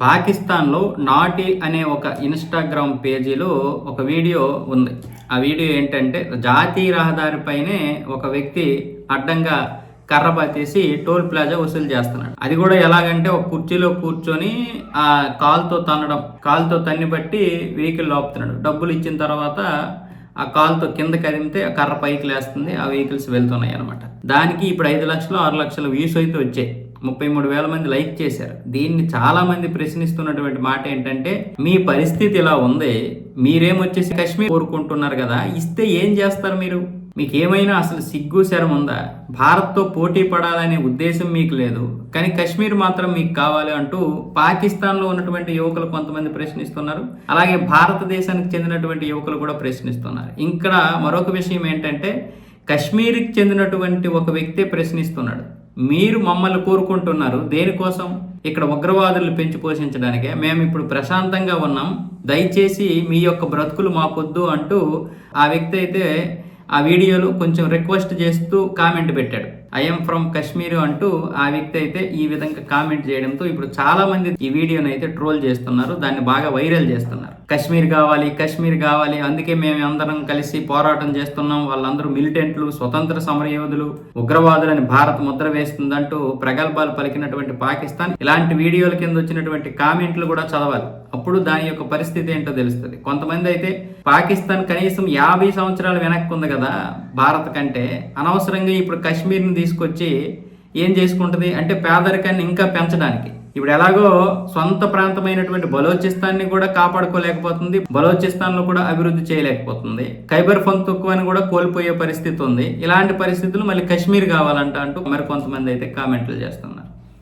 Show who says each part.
Speaker 1: పాకిస్తాన్లో నాటి అనే ఒక ఇన్స్టాగ్రామ్ పేజీలో ఒక వీడియో ఉంది. ఆ వీడియో ఏంటంటే జాతీయ రహదారిపైనే ఒక వ్యక్తి అడ్డంగా కర్ర పట్టేసి టోల్ ప్లాజా వసూలు చేస్తున్నాడు. అది కూడా ఎలాగంటే ఒక కుర్చీలో కూర్చొని ఆ కాల్తో తన్నడం కాల్తో తన్ని బట్టి వెహికల్ లోపుతున్నాడు. డబ్బులు ఇచ్చిన తర్వాత ఆ కాల్తో కింద కదిమితే ఆ కర్ర పైకి లేస్తుంది ఆ వెహికల్స్ వెళ్తున్నాయి అనమాట దానికి ఇప్పుడు ఐదు లక్షలు ఆరు లక్షలు వ్యూస్ అయితే వచ్చాయి. ముప్పై మూడు వేల మంది లైక్ చేశారు. దీన్ని చాలా మంది ప్రశ్నిస్తున్నటువంటి మాట ఏంటంటే మీ పరిస్థితి ఇలా ఉంది మీరేమొచ్చేసి కశ్మీర్ కోరుకుంటున్నారు కదా ఇస్తే ఏం చేస్తారు మీరు? మీకు ఏమైనా అసలు సిగ్గు శరం ఉందా? భారత్తో పోటీ పడాలనే ఉద్దేశం మీకు లేదు. కానీ కశ్మీర్ మాత్రం మీకు కావాలి అంటూ పాకిస్తాన్లో ఉన్నటువంటి యువకులు కొంతమంది ప్రశ్నిస్తున్నారు. అలాగే భారతదేశానికి చెందినటువంటి యువకులు కూడా ప్రశ్నిస్తున్నారు. ఇక్కడ మరొక విషయం ఏంటంటే కశ్మీర్కి చెందినటువంటి ఒక వ్యక్తి ప్రశ్నిస్తున్నాడు. మీరు మమ్మల్ని కోరుకుంటున్నారు. దేనికోసం? ఇక్కడ ఉగ్రవాదులు పెంచి పోషించడానికే. మేము ఇప్పుడు ప్రశాంతంగా ఉన్నాం. దయచేసి మీ యొక్క బ్రతుకులు మాకొద్దు అంటూ ఆ వ్యక్తి అయితే ఆ వీడియోలో కొంచెం రిక్వెస్ట్ చేస్తూ కామెంట్ పెట్టాడు. ఐఎమ్ ఫ్రమ్ కాశ్మీర్ అంటూ ఆ వ్యక్తి అయితే ఈ విధంగా కామెంట్ చేయడంతో ఇప్పుడు చాలామంది ఈ వీడియోని అయితే ట్రోల్ చేస్తున్నారు. దాన్ని బాగా వైరల్ చేస్తున్నారు. కాశ్మీర్ కావాలి కాశ్మీర్ కావాలి. అందుకే మేము అందరం కలిసి పోరాటం చేస్తున్నాం. వాళ్ళందరూ మిలిటెంట్లు స్వతంత్ర సమరయోధులు ఉగ్రవాదులని భారత్ ముద్ర వేస్తుందంటూ ప్రగల్భాలు పలికినటువంటి పాకిస్తాన్. ఇలాంటి వీడియోల కింద వచ్చినటువంటి కామెంట్లు కూడా చదవాలి. అప్పుడు దాని యొక్క పరిస్థితి ఏంటో తెలుస్తుంది. కొంతమంది అయితే పాకిస్తాన్ కనీసం యాభై సంవత్సరాలు వెనక్కి ఉంది కదా భారత్ కంటే. అనవసరంగా ఇప్పుడు కాశ్మీర్ని తీసుకొచ్చి ఏం చేసుకుంటుంది? అంటే పేదరికాన్ని ఇంకా పెంచడానికి. ఇప్పుడు ఎలాగో సొంత ప్రాంతమైనటువంటి బలోచిస్తాన్ని కూడా కాపాడుకోలేకపోతుంది బలోచిస్తాన్లో కూడా అభివృద్ధి చేయలేకపోతుంది ఖైబర్ అని కూడా కోల్పోయే పరిస్థితి ఉంది. ఇలాంటి పరిస్థితులు మళ్ళీ కాశ్మీర్ కావాలంట అంటూ మరి కొంతమంది అయితే కామెంట్లు చేస్తాం